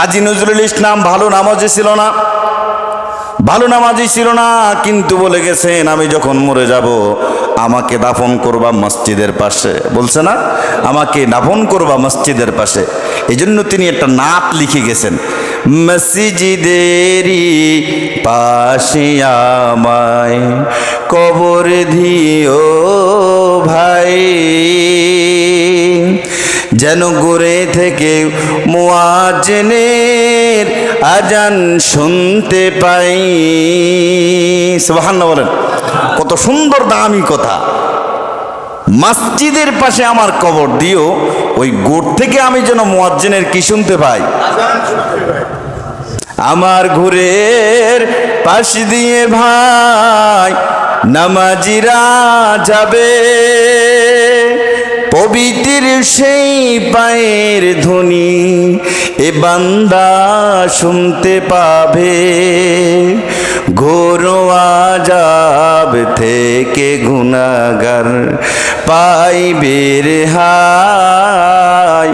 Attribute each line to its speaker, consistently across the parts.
Speaker 1: কাজী নজরুল ইসলাম ভালো নামাজে ছিল না। ভালো নামাজি ছিল না, কিন্তু বলে গেছেন, আমি যখন মরে যাব, আমাকে দাফন করবা মসজিদের পাশে। বলছে না, আমাকে দাফন করবা মসজিদের পাশে। এই জন্য তিনি একটা নাত লিখে গেছেন, মসজিদেরই পাশে কবর দিও ভাই। যেন গোরে থেকে মোয়াজনের আজান শুনতে পাই। সুবহানাল্লাহ বলেন, কত সুন্দর দামি কথা। মসজিদের পাশে আমার কবর দিও ওই গোট থেকে আমি যেন মোয়াজ্জেনের কি শুনতে পাই? আমার ঘুরের পাশ দিয়ে ভাই, নামাজিরা যাবে। পবিত্র সেই পায়ের ধ্বনি এ বান্দা শুনতে পাবে। ঘোর আজাব থেকে গুণাগার পাইবে রেহাই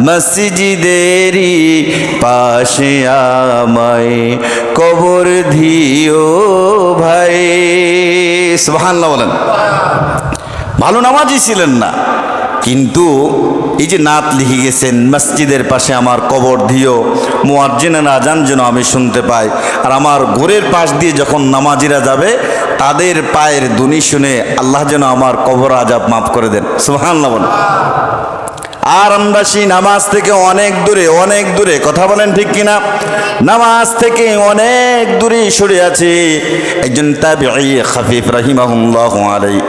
Speaker 1: মসজিদেরই পাশে আমায় কবর ধিও ভাই। সুবহানাল্লাহ বলেন। ভালো নামাজি ছিলেন না। কিন্তু এই যে নাত লিখে গেছেন, মসজিদের পাশে আমার কবর দিও মোয়াজ্জিনের আজান যেন আমি শুনতে পাই। আর আমার ঘোরের পাশ দিয়ে যখন নামাজিরা যাবে, তাদের পায়ের দুনি শুনে আল্লাহ যেন আমার কবর আজাব মাফ করে দেন। সুবহানাল্লাহ বলেন। আর আমরা সেই নামাজ থেকে অনেক দূরে অনেক দূরে, কথা বলেন ঠিক কিনা? নামাজ থেকে অনেক দূরে সরে আছে। একজন তাবিঈ খাফিফ রাহিমাহুল্লাহ আলাই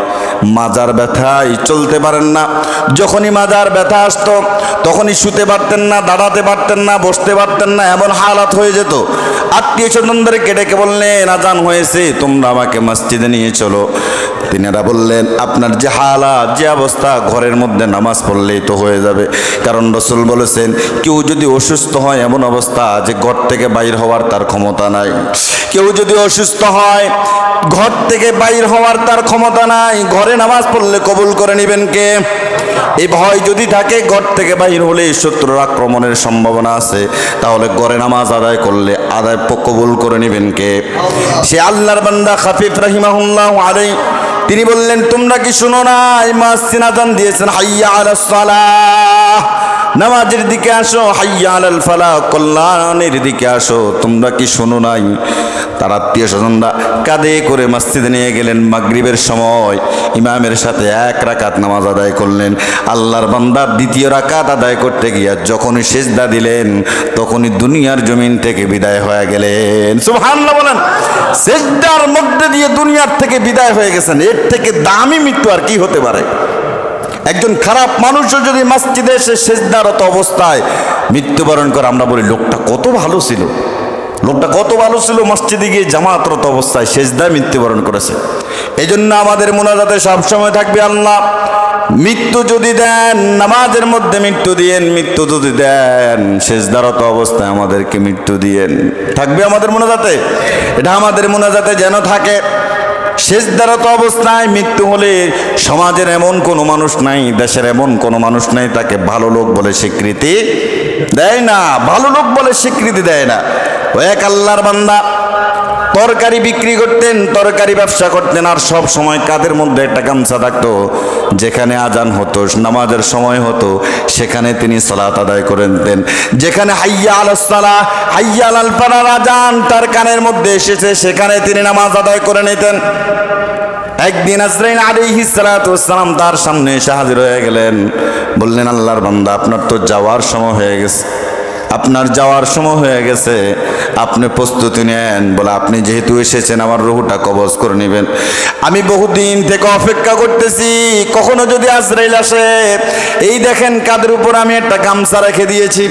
Speaker 1: মাজার ব্যথায় চলতে পারেন না। যখনই মাজার ব্যথা আসতো, তখনই শুতে পারতেন না, দাঁড়াতে পারতেন না, বসতে পারতেন না, এমন হালাত হয়ে যেত। আত্মীয় স্বজনদের কেটে বললেন, আজান হয়েছে, তোমরা আমাকে মসজিদে নিয়ে চলো। তিনারা বললেন, আপনার যে হালাত, যে অবস্থা, ঘরের মধ্যে নামাজ পড়লেই তো হয়ে যাবে। কারণ রসুল বলেছেন, কেউ যদি অসুস্থ হয় এমন অবস্থা যে ঘর থেকে বাইর হওয়ার তার ক্ষমতা নাই। কেউ যদি অসুস্থ হয়, ঘর থেকে বাইর হওয়ার তার ক্ষমতা নাই। ঘরে নামাজ পড়লে কবুল করে নেবেন কে? এই ভয় যদি থাকে, ঘর থেকে বাইর হলে শত্রুর আক্রমণের সম্ভাবনা আছে। তাহলে ঘরে নামাজ আদায় করলে আদায় কবুল করে নেবেন কে? সে আল্লাহর বান্দা খাফিফ রাহিমাহুল্লাহ আলাই তিনি বললেন তোমরা কি শুনো না? এই মাস সিনাজান দিয়েছেন হাইয়া আলাস সালাহ নামাজের দিকে আসো, হাইয়া আলাল ফালা, কল্যাণের দিকে আসো। তোমরা কি শোনো নাই? তার আত্মীয় স্বজনরা কাঁধে করে মসজিদে নিয়ে গেলেন মাগরিবের সময়। ইমামের সাথে এক রাকাত নামাজ আদায় করলেন। আল্লাহর বান্দা দ্বিতীয় রাকাত আদায় করতে গিয়া যখনই সেজদা দিলেন, তখনই দুনিয়ার জমিন থেকে বিদায় হয়ে গেলেন। সুবহানাল্লাহ বলেন, সেজদার মধ্যে দিয়ে দুনিয়ার থেকে বিদায় হয়ে গেছেন। এর থেকে দামি মৃত্যু আর কি হতে পারে? একজন খারাপ মানুষও যদি মসজিদে এসে সেজদারত অবস্থায় মৃত্যুবরণ করে, আমরা বলি, লোকটা কত ভালো ছিল। লোকটা কত ভালো ছিল মসজিদে গিয়ে জামাতরত অবস্থায় সেজদায় মৃত্যুবরণ করেছে। এই জন্য আমাদের মোনাজাতে সবসময় থাকবে আল্লাহ, মৃত্যু যদি দেন, নামাজের মধ্যে মৃত্যু দিয়েন, মৃত্যু যদি দেন শেষদারত অবস্থায় আমাদেরকে মৃত্যু দিয়েন। থাকবে আমাদের মোনাজাতে? এটা আমাদের মোনাজাতে যেন থাকে। শেষদারত অবস্থায় মৃত্যু হলে সমাজের এমন কোনো মানুষ নাই, দেশের এমন কোনো মানুষ নাই, তাকে ভালো লোক বলে স্বীকৃতি দেয় না, ভালো লোক বলে স্বীকৃতি দেয় না। ও এক আল্লাহর বান্দা তরকারি বিক্রি করতেন, তরকারি ব্যবসা করতেন, আর সব সময় কাদের মধ্যে একটা গামছা থাকতো? যেখানে আজান হতো, নামাজের সময় হতো, সেখানে তিনি সালাত আদায় করে যেখানে হাইয়া আল সালা, হাইয়া আল আজান, তার কানের মধ্যে এসেছে, সেখানে তিনি নামাজ আদায় করে নিতেন। একদিন আজরাইল আলাইহি সালাম তার সামনে এসে হাজির হয়ে গেলেন। বললেন, আল্লাহর বান্দা, আপনার তো যাওয়ার সময় হয়ে গেছে। আপনার যাওয়ার সময় হয়ে গেছে, আপনি প্রস্তুতি নেন, বলে আপনি যেহেতু এসেছেন, আমার রুহুটা কবজ করে নেবেন। আমি বহুদিন থেকে অপেক্ষা করতেছি, কখনো যদি আজরাইল আসে, এই দেখেন কাদের উপর আমি একটা গামছা রেখে দিয়েছি।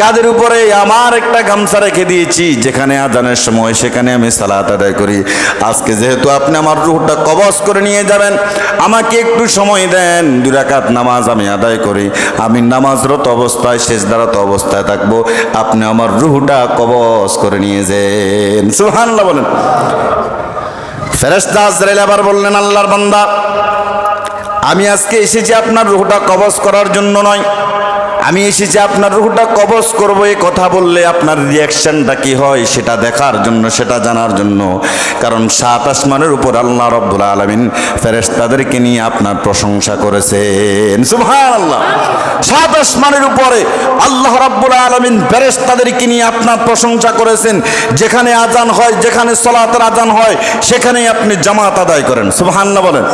Speaker 1: কাদের উপরে আমার একটা গামছা রেখে দিয়েছি, যেখানে আজানের সময় সেখানে আমি সালাত আদায় করি। আজকে যেহেতু আপনি আমার রুহটা কবজ করে নিয়ে যাবেন, আমাকে একটু সময় দেন দুরাকাত নামাজ আমি আদায় করি। আমি নামাজরত অবস্থায় শেষদারত অবস্থায় থাকব। আপনি আমার রুহটা কবজ করে নিয়ে যান। সুবহানাল্লাহ বলেন। ফেরেশতা আজরাইল আবার বললেন, আল্লাহর বান্দা, আমি আজকে এসেছি আপনার রুহটা কবজ করার জন্য নয়। আমি এসেছি আপনার রুহটা কবজ করব, এই কথা বললে আপনার রিয়াকশনটা কি হয় সেটা দেখার জন্য, সেটা জানার জন্য। কারণ সাত আসমানের উপর আল্লাহ রব্বুল আলমিন ফেরেশতাদেরকে নিয়ে আপনার প্রশংসা করেছেন। সুবহানাল্লাহ। সাত আসমানের উপরে আল্লাহ রব্বুল আলমিন ফেরেশতাদেরকে নিয়ে আপনার প্রশংসা করেছেন। যেখানে আজান হয়, যেখানে সলাতের আজান হয়, সেখানেই আপনি জামাত আদায় করেন। সুবহানাল্লাহ বলেন।